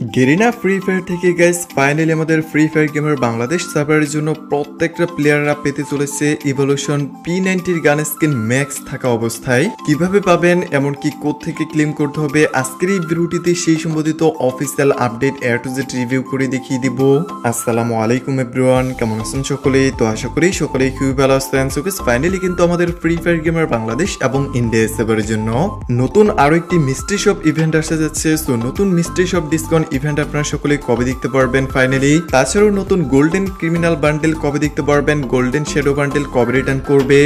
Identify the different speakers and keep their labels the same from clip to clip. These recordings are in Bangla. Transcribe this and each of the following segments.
Speaker 1: গেরিনা ফ্রি ফায়ার থেকে গাইস ফাইনালি আমাদের ফ্রি ফায়ার গেমের বাংলাদেশ সার্ভারের জন্য প্রত্যেকটা প্লেয়াররা পেতে চলেছে ইভলিউশন পি নাইনটির গান স্কিন ম্যাক্স থাকা অবস্থায়। কীভাবে পাবেন, এমনকি থেকে ক্লেম করতে হবে, আজকের এই ভিডিওটিতে সেই সম্বন্ধিত official update A to Z review করে দেখিয়ে দিব। আসসালামু আলাইকুম এভরিওয়ান কেমন আছেন সকলেই তো আশা করি সকলেই খুবই ভালো আছেন। সো ফাইনালি কিন্তু আমাদের ফ্রি ফায়ার গেমের বাংলাদেশ এবং ইন্ডিয়া সার্ভারের জন্য নতুন আরও একটি মিস্ট্রি শপ ইভেন্ট আসতে যাচ্ছে। সো নতুন মিস্ট্রি শপ ডিসকাউন্ট ইভেন্ট আপনারা সকলে কবে দেখতে পারবেন ফাইনালি তাছাড়াও নতুন গোল্ডেন ক্রিমিনাল বান্ডেল কবে দেখতে পারবেন? গোল্ডেন শেডো বান্ডেল কবে রিটার্ন করবে?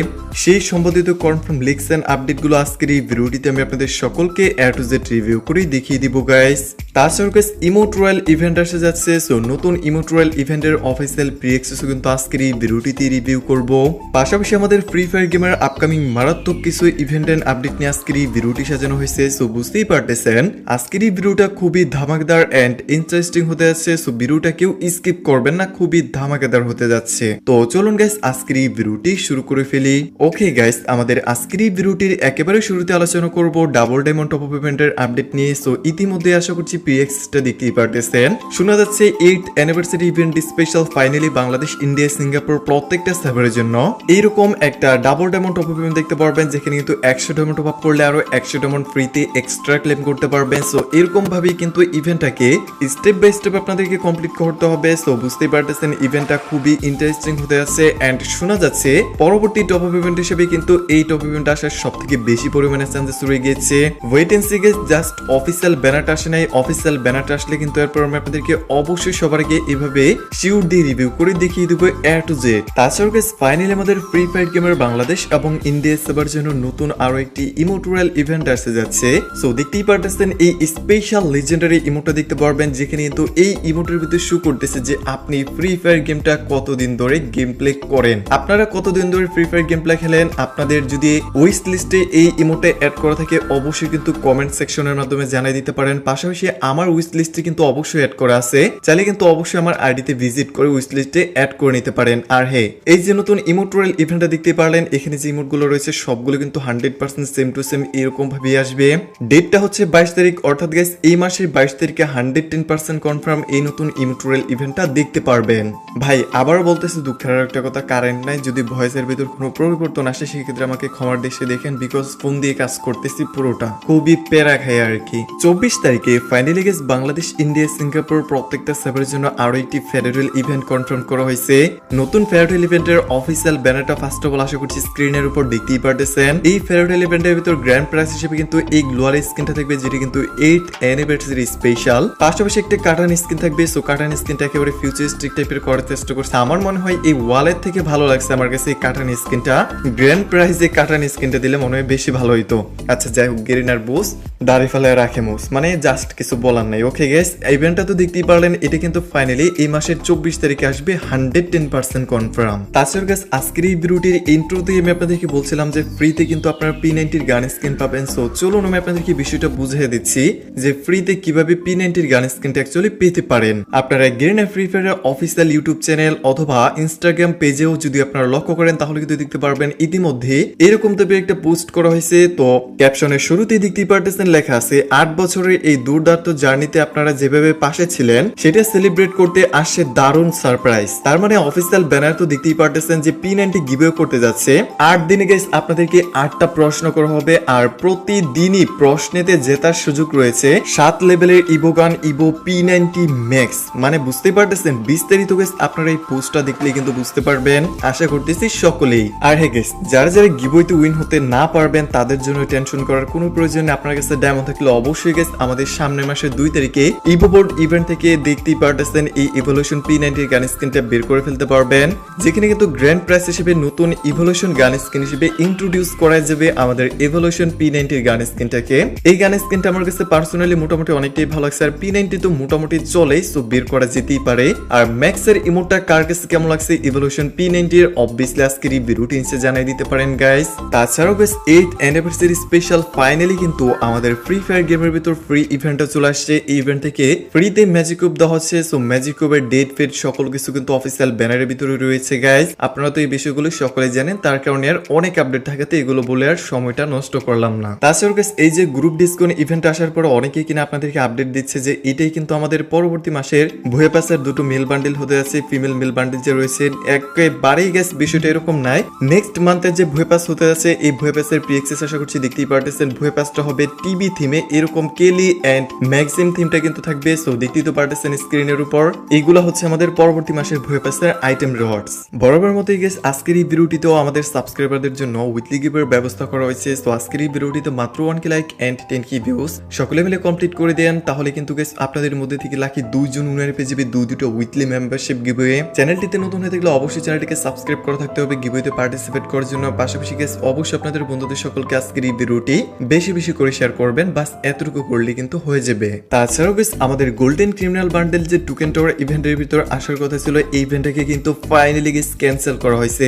Speaker 1: সেই সম্বন্ধিত কনফার্ম লিক্স এন্ড আপডেটগুলো আজকের এই ভিডিওটিতে আমি আপনাদের সকলকে এ টু জেড রিভিউ করে দেখিয়ে দিব গাইস তাছাড়াও গাইস ইমোট রয়্যাল ইভেন্ট আসতে যাচ্ছে সো নতুন ইমোট রয়্যাল ইভেন্টের অফিসিয়াল প্রি অ্যাক্সেসও কিন্তু আজকের এই ভিডিওটিতে রিভিউ করব। পাশাপাশি আমাদের ফ্রি ফায়ার গেমের আপকামিং মারাত্মক কিছু ইভেন্ট এন্ড আপডেট নিয়ে আজকের এই ভিডিওটি সাজানো হয়েছে সো বুঝতেই পারতেছেন। আজকের এই ভিডিওটা খুবই ধামাকদার এন্ড ইন্টারেস্টিং হতে যাচ্ছে সো ভিডিওটা কেউ স্কিপ করবেন না, খুবই ধামাকাদার হতে যাচ্ছে। তো চলুন গাইস আজকের এই ভিডিওটি শুরু করে ফেলি। ওকে গাইস আমাদের আজকের এই ভিডিওটির একেবারে শুরুতে আলোচনা করব ডাবল ডায়মন্ড টপ আপ ইভেন্টের আপডেট নিয়ে। সো ইতিমধ্যে আশা করছি পিএক্সটা দেখতেই পারতেছেন। শোনা যাচ্ছে eight anniversary event special finally Bangladesh, India, Singapore প্রত্যেকটা সার্ভারের জন্য। এইরকম একটা double diamond top up event দেখতে পারবেন, যেখানে কিন্তু একশো ডায়মন্ড টপ আপ করলে আরও একশো ডায়মন্ড ফ্রিতে এক্সট্রা ক্লেম করতে পারবেন। সো এরকম ভাবেই কিন্তু ইভেন্টটাকে স্টেপ বাই স্টেপ আপনাদেরকে কমপ্লিট করতে হবে। সো বুঝতেই পারতেছেন ইভেন্টটা খুবই ইন্টারেস্টিং হতে যাচ্ছে। এন্ড শোনা যাচ্ছে, পরবর্তী টপ আপ ইভেন্ট হিসেবে কিন্তু এই টপ ইভেন্ট আসার সব থেকে বেশি পরিমাণে চান্সেস রয়ে গিয়েছে। Wait and see guys just official ব্যানারটা আসে নাই। অফিসিয়াল ব্যানারটা আসলে কিন্তু এরপর আমি আপনাদেরকে অবশ্যই সবার আগে এভাবে শিওর দিয়ে রিভিউ করে দেখিয়ে দেবো এ টু জেড তাছাড়াও গেস ফাইনালি আমাদের ফ্রি ফায়ার গেমের বাংলাদেশ এবং ইন্ডিয়া সবার জন্য নতুন আরও একটি ইমোটোরিয়াল ইভেন্ট আসতে যাচ্ছে। সো দেখতেই পারতেছেন, এই স্পেশাল লেজেন্ডারি ইমোটা দেখতে পারবেন, যেখানে কিন্তু এই ইমোটের ভিতরে শু করতেছে যে আপনি ফ্রি ফায়ার গেমটা কতদিন ধরে গেম প্লে করেন। আপনারা কতদিন ধরে ফ্রি ফায়ার গেম প্লে খেলেন আপনাদের যদি উইস লিস্টে এই ইমোটে অ্যাড করা থাকে, অবশ্যই কিন্তু কমেন্ট সেকশনের মাধ্যমে জানাই দিতে পারেন। পাশাপাশি আমার উইস লিস্টে কিন্তু অবশ্যই অ্যাড করা আছে। চাইলে কিন্তু অবশ্যই আমার আইডিতে ভিজিট করে উইস লিস্টে অ্যাড করে নিতে পারেন। আর হে এই যে নতুন ইমোটোরিয়াল ইভেন্টটা দেখতে পারলেন, এখানে যে ইমোটগুলো রয়েছে, সবগুলো কিন্তু hundred percent same to same এরকম ভাবে আসবে। ডেটটা হচ্ছে বাইশ তারিখ, অর্থাৎ গাইস এই মাসের বাইশ তারিখে হান্ড্রেড টেন পার্সেন্ট কনফার্ম এই নতুন ইমোটোরিয়াল ইভেন্টটা দেখতে পারবেন। ভাই, আবারও বলতেছি, দুঃখের একটা কথা কারেন্ট নাই, যদি ভয়েসের ভিতর কোনো পরিবর্তন আসে সেক্ষেত্রে আমাকে ক্ষমার দেশে দেখেন বিকজ ফোন দিয়ে কাজ করতেছি পুরোটা। খুবই প্যারা খাই আর কি। চব্বিশ তারিখে finally guys Bangladesh, India, Singapore প্রত্যেকটা সার্ভারের জন্য আরও একটি ফেডারেল ইভেন্ট কনফার্ম করা হয়েছে। নতুন ফেডারেল ইভেন্টের অফিসিয়াল ব্যানারটা ফার্স্ট অফ অল আশা করছি স্ক্রিনের উপর দেখতেই পারতেছেন। এই ফেডারেল ইভেন্টের ভিতর গ্র্যান্ড প্রাইস হিসেবে কিন্তু এই গ্লোয়াল স্কিনটা থাকবে, যেটি কিন্তু এইট অ্যানিভার্সারি স্পেশাল পাশাপাশি একটা কাটান স্কিন থাকবে সো কাটান স্কিনটা একেবারে ফিউচারিস্টিক টাইপের করার চেষ্টা করছে। আমার মনে হয় এই ওয়ালের থেকে ভালো লাগছে আমার কাছে এই কাটান স্কিনটা গ্র্যান্ড প্রাইজে কাটান স্কিনটা দিলে মনে হয় বেশি ভালো হইতো। আচ্ছা যাই হোক, গেরিনার বুস, দাড়ি ফেলে রাখে মুস। মানে জাস্ট কিছু বলার নাই ওকে গেস ইভেন্টটা তো দেখতেই পারলেন, এটা কিন্তু ফাইনালি এই মাসের চব্বিশ তারিখে আসবে হান্ড্রেড টেন পার্সেন্ট কনফার্ম তাছাড়া গেস আজকের এই ভিডিওটির ইন্ট্রোতে আমি আপনাদেরকে বলছিলাম যে ফ্রিতে কিন্তু আপনারা পি নাইনটির গান স্কিন পাবেন। সো চলুন, আমি আপনাদেরকে বিষয়টা বুঝিয়ে দিচ্ছি যে ফ্রিতে কীভাবে পি নাইনটির গান স্কিনটা অ্যাকচুয়ালি পেতে পারেন। আপনারা গেরিনা ফ্রি ফায়ারের অফিসিয়াল ইউটিউব চ্যানেল অথবা ইনস্টাগ্রাম পেজেও যদি আপনারা লক্ষ্য করেন, তাহলে কিন্তু দেখতে পারবেন ইতিমধ্যে এরকম টাইপের একটা পোস্ট করা হয়েছে। তো ক্যাপশনের শুরুতেই দেখতেই পারতেছেন লেখা আছে, আট বছরের এই দুর্দান্ত জার্নিতে আপনারা যেভাবে পাশে ছিলেন, সেটা সেলিব্রেট করতে আসছে দারুণ সারপ্রাইজ। তার মানে অফিসিয়াল ব্যানার তো দেখতেই পারতেছেন যে পি নাইনটি গিভে করতে যাচ্ছে। আট দিনে গেস আপনাদেরকে আটটা প্রশ্ন করা হবে আর প্রতিদিনই প্রশ্নেতে জেতার সুযোগ রয়েছে। সাত লেভেলের evo gun evo P ninety max. মানে বুঝতে পারতেছেন, বিস্তারিত গেস আপনারা এই পোস্টটা দেখলে কিন্তু বুঝতে পারবেন। আশা করতেছি সকলেই। আর হ্যাঁ গেস যারা যারা গিবইতে উইন হতে না পারবেন, তাদের জন্য টেনশন করার কোনো প্রয়োজন নেই। আপনার কাছে ডায়মন্ড থাকলে অবশ্যই গেস আমাদের সামনের মাসের দুই তারিখে ইভোবোর্ড ইভেন্ট থেকে দেখতেই পারতেছেন এই ইভলিউশন পি নাইনটির গান স্কিনটা বের করে ফেলতে পারবেন। যেখানে কিন্তু গ্র্যান্ড প্রাইস হিসেবে নতুন ইভলিউশন গান স্কিন হিসেবে ইন্ট্রোডিউস করা যাবে আমাদের ইভলিউশন পি নাইনটির গান স্কিনটাকে এই গান স্কিনটা আমার কাছে পার্সোনালি মোটামুটি অনেকটাই ভালো লাগছে। আর পি নাইনটি তো মোটামুটি চলেই সো বের করা যেতেই পারে। আর ম্যাক্সের ইমোটটা কার কাছে কেমন লাগছে? ইভলিউশন পি নাইনটির অবভিয়াসলি আজকের এই নিচে জানিয়ে দিতে পারেন গাইস তাছাড়াও বেশ এইট অ্যানিভার্সারি স্পেশাল ফাইনালি কিন্তু আমাদের ফ্রি ফায়ার গেমের ভিতর ফ্রি ইভেন্টটা চলে আসছে। এই ইভেন্ট থেকে ফ্রিতে ম্যাজিক কুপ দেওয়া হচ্ছে। সো ম্যাজিক কুপের ডেট ফেট সকল কিছু কিন্তু অফিসিয়াল ব্যানারের ভিতরে রয়েছে গাইস আপনারা তো এই বিষয়গুলো সকলে জানেন। তার কারণে আর অনেক আপডেট থাকাতে এগুলো বলে আর সময়টা নষ্ট করলাম না। তাছাড়াও guys, এই যে গ্রুপ ডিসকাউন্ট ইভেন্ট আসার পর অনেকেই কিনা আপনাদেরকে আপডেট দিচ্ছে যে এটাই কিন্তু আমাদের পরবর্তী মাসের ভুয়ে পাসের দুটো মেল বান্ডেল হতে আছে ফিমেল মেল বান্ডেল যে রয়েছে একেবারেই গ্যাস বিষয়টা এরকম নাই। নেক্সট মান্থের যে ভুয়ে পাস হতে আছে এই ভুয়ে পাসের প্রি এক্সেস আশা করছি দেখতেই পারতেছেন। ভুয়ে পাসটা হবে টিভি থিমে এরকম কেলি এন্ড ম্যাক্সিম থিমটা কিন্তু থাকবে। সো দেখতেই তো পারতেছেন স্ক্রিনের উপর। এইগুলো হচ্ছে আমাদের পরবর্তী মাসের ভুয়ে পাসের আইটেম রিওয়ার্ডস বরাবর মতোই গেস আজকের এই ভিডিওটিতেও আমাদের সাবস্ক্রাইবারদের জন্য উইকলি গিভের ব্যবস্থা করা হয়েছে। তো আজকের এই ভিডিওটিতে মাত্র one K like and ten K views সকলে মিলে কমপ্লিট করে দেন। তাহলে কিন্তু গেস আপনাদের মধ্যে থেকে লাকি দুইজন উনারে পেয়ে যাবে দুই দুটো উইকলি মেম্বারশিপ গিভওয়ে চ্যানেলটিতে নতুন হয়ে থাকলে অবশ্যই চ্যানেলটিকে সাবস্ক্রাইব করা থাকতে হবে। গিভওয়েতে পার্টিসিপেট করার জন্য পাশাপাশি গেস অবশ্যই আপনাদের বন্ধুদের সকলকে আজকের এই ভিডিওটি বেশি বেশি করে শেয়ার করবেন। বাস এতটুকু করলে কিন্তু হয়ে যাবে। তাছাড়াও গেস আমাদের গোল্ডেন ক্রিমিনাল বান্ডেল যে টুকেন টাওয়ার ইভেন্টের ভিতর আসার কথা ছিল, এই ইভেন্টটাকে কিন্তু ফাইনালি গেস ক্যান্সেল করা হয়েছে।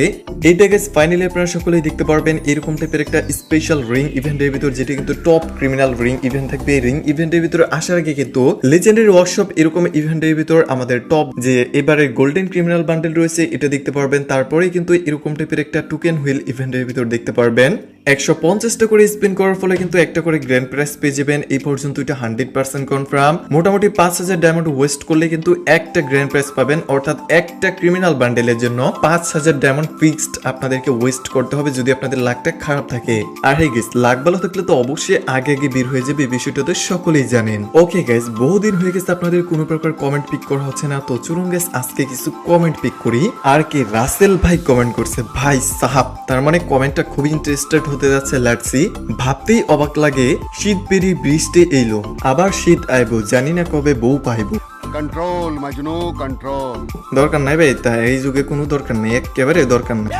Speaker 1: এইটা গেস ফাইনালি আপনারা সকলেই দেখতে পারবেন, এরকম টাইপের একটা স্পেশাল রিং ইভেন্টের ভিতর, যেটা কিন্তু টপ ক্রিমিনাল রিং ইভেন্ট থাকবে। এই রিং ইভেন্টের ভিতরে আসার আগে কিন্তু লেজেন্ডারি ওয়ার্কশপ এরকম ইভেন্টের ভিতর আমাদের টপ যে এবারে গোল্ডেন ক্রিমিনাল বান্ডেল রয়েছে, এটা দেখতে পারবেন। তারপরে কিন্তু এরকম টাইপের একটা টুকেন হুইল ইভেন্টের ভিতর দেখতে পারবেন। একশো পঞ্চাশটা করে স্পিন করার ফলে কিন্তু একটা করে গ্র্যান্ড প্রাইজ পেয়ে যাবেন। এই পর্যন্ত এটা হান্ড্রেড পার্সেন্ট কনফার্ম মোটামুটি পাঁচ হাজার ডায়মন্ড ওয়েস্ট করলে কিন্তু একটা গ্র্যান্ড প্রাইজ পাবেন, অর্থাৎ একটা ক্রিমিনাল বান্ডেলের জন্য পাঁচ হাজার ডায়মন্ড ফিক্সড আপনাদেরকে ওয়েস্ট করতে হবে যদি আপনাদের লাকটা খারাপ থাকে। আর হে গেস লাক ভালো থাকলে তো অবশ্যই আগে আগে বের হয়ে যাবে বিষয়টা তো সকলেই জানেন। ওকে গাইস বহুদিন হয়ে গেছে আপনাদের কোনো প্রকার কমেন্ট পিক করা হচ্ছে না, তো চলুন গাইস আজকে কিছু কমেন্ট পিক করি। আর কি রাসেল ভাই কমেন্ট করছে, ভাই সাহাব, তার মানে কমেন্টটা খুবই ইন্টারেস্টেড হতে যাচ্ছে লাগছি। ভাবতেই অবাক লাগে শীত পেরি বৃষ্টি এলো। আবার শীত আইব জানি না কবে বউ পাইব।
Speaker 2: কন্ট্রোল মাজনু কন্ট্রোল
Speaker 1: দরকার নাই ভাই তা এই যুগে কোনো দরকার নাই একেবারে দরকার নাই।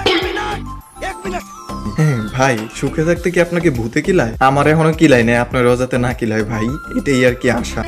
Speaker 1: হ্যাঁ, ভাই সুখে থাকতে কি আপনাকে ভূতে কিলায়? আমার এখনও কিলাই নেই আপনার রজাতে না কিলায় ভাই এটাই আর কি আশা।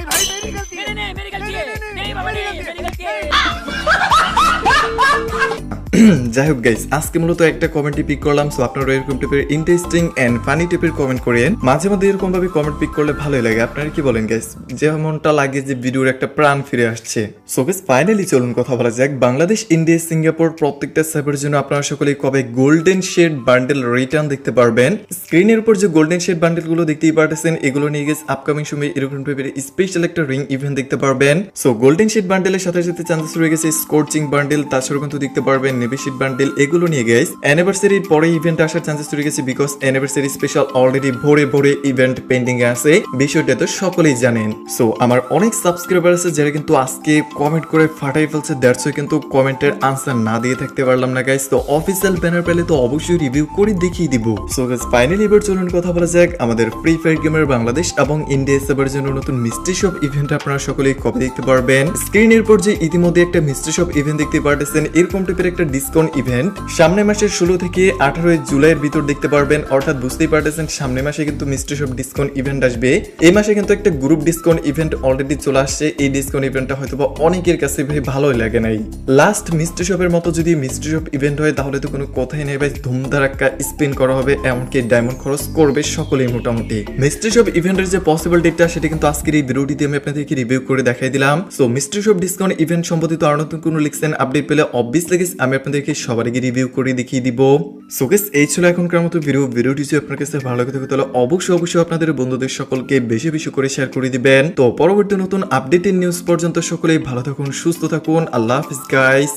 Speaker 1: যাই হোক গাইস আজকে মূলত একটা কমেন্টই পিক করলাম সো আপনারা এরকম টাইপের ইন্টারেস্টিং এন্ড ফানি টাইপের কমেন্ট করেন। মাঝে মধ্যে এরকম ভাবে কমেন্ট পিক করলে ভালোই লাগে। আপনারা কি বলেন গাইস যেমনটা লাগে যে ভিডিওর একটা প্রাণ ফিরে আসছে। সো গাইস ফাইনালি চলুন কথা বলা যাক। বাংলাদেশ ইন্ডিয়া সিঙ্গাপুর প্রত্যেকটা সার্ভের জন্য আপনারা সকলেই কবে গোল্ডেন শেড বান্ডেল রিটার্ন দেখতে পারবেন। স্ক্রিনের উপর যে গোল্ডেন শেড বান্ডেলগুলো দেখতেই পারতেছেন, এগুলো নিয়ে গেছে আপকামিং সময়ে এরকম টাইপের স্পেশাল একটা রিং ইভেন্ট দেখতে পারবেন। সো গোল্ডেন শেড বান্ডেলের সাথে সাথে চান্সেস রয়ে গেছে স্কোরচিং বান্ডেল তাছাড়াও কিন্তু দেখতে পারবেন নেভি শিট বান্ডেল এগুলো নিয়ে গেছে অ্যানিভার্সারির পরে ইভেন্ট আসার চান্সেস রয়ে গেছে বিকজ অ্যানিভার্সারি স্পেশাল অলরেডি ভরে ভরে ইভেন্ট পেন্ডিং এ আছে। বিষয়টা তো সকলেই জানেন। সো আমার অনেক সাবস্ক্রাইবার আছে যারা কিন্তু আজকে কমেন্ট করে ফাটাই ফেলছে দ্যাটস কিন্তু কমেন্টের আনসার না দিয়ে থাকতে পারলাম না গাইস তো অফিসিয়াল ব্যানার পেলে তো অবশ্যই রিভিউ করে দেখিয়ে দিব। সো গাইস ফাইনালি এবার চলুন কথা বলা যাক আমাদের ফ্রি ফায়ার গেমের বাংলাদেশ এবং ইন্ডিয়া সার্ভারের জন্য নতুন মিস্ট্রি শপ ইভেন্ট আপনারা সকলেই কবে দেখতে পারবেন। স্ক্রিনের পর যে ইতিমধ্যে একটা মিস্ট্রি শপ ইভেন্ট দেখতে পারতেছেন, এরকম টাইপের একটা ডিসকাউন্ট ইভেন্ট। সামনের মাসের ষোলো থেকে আঠারোই জুলাইয়ের ভিতর দেখতে পারবেন, অর্থাৎ বুঝতেই পারতেছেন সামনের মাসে কিন্তু মিস্ট্রি শপ ডিসকাউন্ট ইভেন্ট আসবে। এই মাসে কিন্তু একটা গ্রুপ ডিসকাউন্ট ইভেন্ট অলরেডি চলে আসছে। এই ডিসকাউন্ট ইভেন্টটা হয়তো বা অনেকের কাছে ভাই ভালোই লাগে নাই। লাস্ট মিস্ট্রি শপের মতো যদি মিস্ট্রি শপ ইভেন্ট হয়, তাহলে তো কোনো কথাই নেই ভাই। ধুমধারাক্কা স্পিন করা হবে, এমনকি ডায়মন্ড খরচ করবে সকলেই মোটামুটি। মিস্ট্রি শপ ইভেন্টের যে পসিবল ডেটটা সেটা কিন্তু আজকের এই ভিডিওটিতে আমি আপনাদেরকে রিভিউ করে দেখাই দিলাম। So mystery shop discount event সম্বন্ধিত আর নতুন কোনো লিখছেন আপডেট পেলে অবভিয়াসলি আমি আপনাদেরকে সবার আগে রিভিউ করে দেখিয়ে দিব। সো গেস এই ছিল এখনকার মতো ভিডিও ভিডিওটি যদি আপনার কাছে ভালো লাগে থাকে, তাহলে অবশ্যই অবশ্যই আপনাদের বন্ধুদের সকলকে বেশি বেশি করে শেয়ার করে দিবেন। তো পরবর্তী নতুন আপডেটের নিউজ পর্যন্ত সকলেই ভালো থাকুন, সুস্থ থাকুন। আল্লাহ হাফিজ গাইস